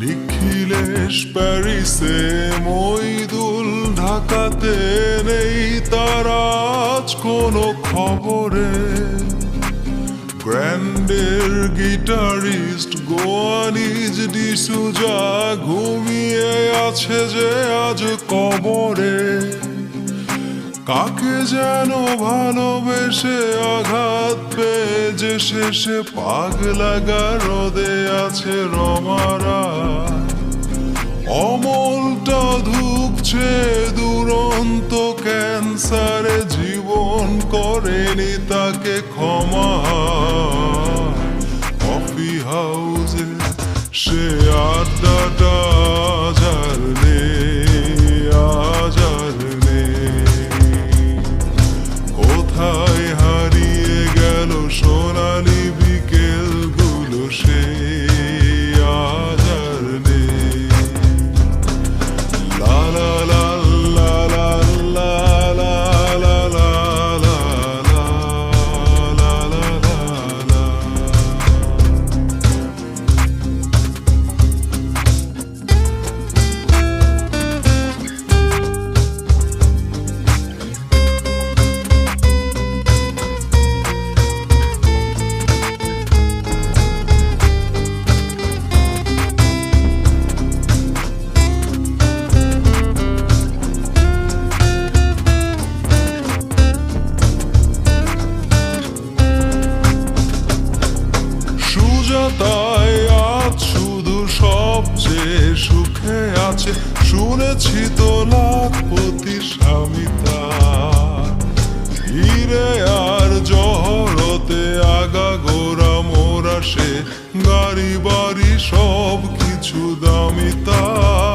নিখিলেশ প্যারিসে মইদুল ঢাকাতে নেই তার আজ কোনো খবরে। গ্র্যান্ডের গিটারিস্ট গোয়ানিজ ডিসুজা ঘুমিয়ে আছে যে আজ কবরে। কাকে যেন ভালোবেসে আঘাত পেয়ে যে শেষে পাগলা রোদে আছে রমারা ক্যান্সারে জীবন করেনি তাকে ক্ষমা। কফি হাউসে সে আড্ডাটা আজার নেই, আজার কোথায় হারিয়ে গেল সোনালি বিকেলগুলো সে সুজাতায় আজ শুধু সবচেয়ে সুখে আছে, শুনেছি তো লাখপতি হিরে আর জহরতে আগা গোরা মোরা সে গাড়ি বাড়ি সব কিছু দামি তার।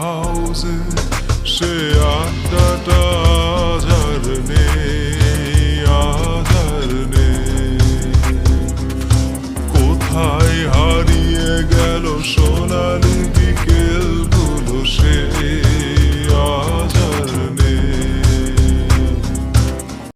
Hause. Shit.